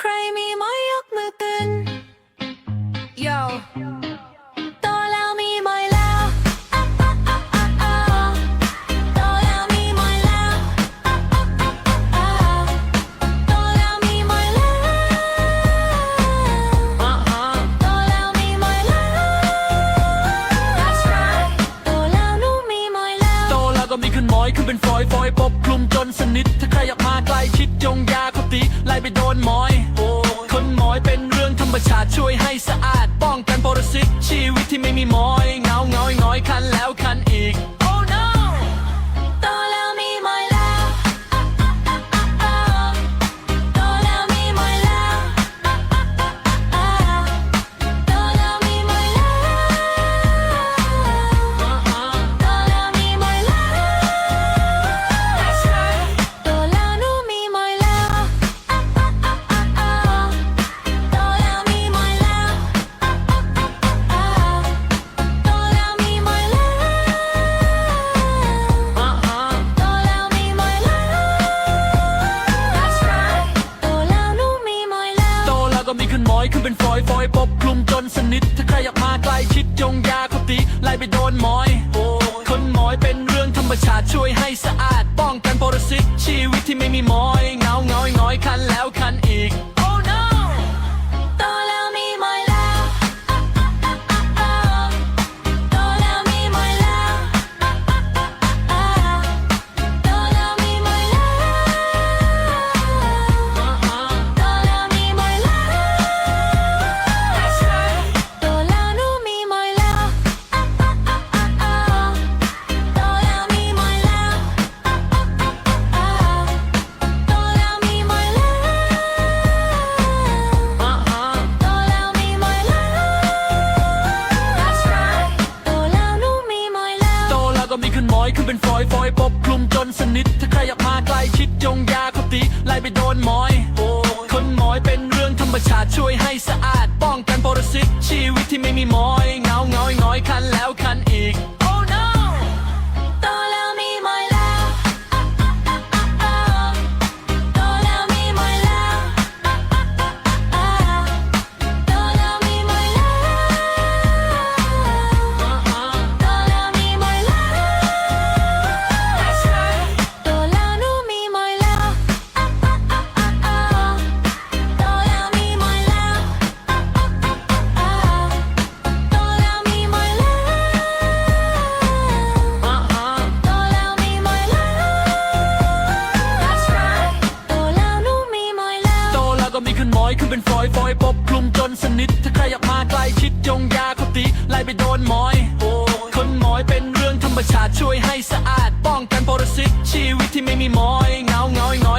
ใครมีไม้ยกมือขึ้นโยโตแล้วมีไม้แล้วอะอะอะอะอะโตแล้วมีไม้แล้วอะอะอะอะอะโตแล้วมีไม้แล้วอะอะโตแล้วมีไม้แล้ว That's right โตแล้วหนูมีไม้แล้ว โตแล้วก็มีขึ้นหมอยขึ้นเป็นฟอยฟอยปกคลุมจนสนิท ถ้าใครอยากมาใกล้ชิดจงอยาเขาตีไล่ไปโดนหมอยาติช่วยให้สะอาด ขึ้นหมอยขึ้นเป็นฟอยฟอยปกคลุมจนสนิท ถ้าใครอยากมาใกล้ชิดจงยาคตีไล่ไปโดนหมอยคนหมอยเป็นเรื่องธรรมชาติช่วยให้สะอาด ป้องกันปรสิตชีวิตที่ไม่มีหมอย สนิท ถ้าใครอยากมาใกล้ชิดจงอยาเขาตีไล่ไปโดนหมอยโอ้คนหมอยเป็นเรื่องธรรมชาติช่วยให้สะอาด ป้องกันปรสิตชีวิตที่ไม่มีหมอย อยขึ้นเป็นฟอยฟอยปบคลุมจนสนิท ถ้าใครอยากมาใกล้ชิดจงยาคติไล่ไปโดนหมอยคนหมอยเป็นเรื่องธรรมชาติช่วยให้สะอาด ป้องกันปรสิตชีวิตที่ไม่มีหมอยเงาเงาเงา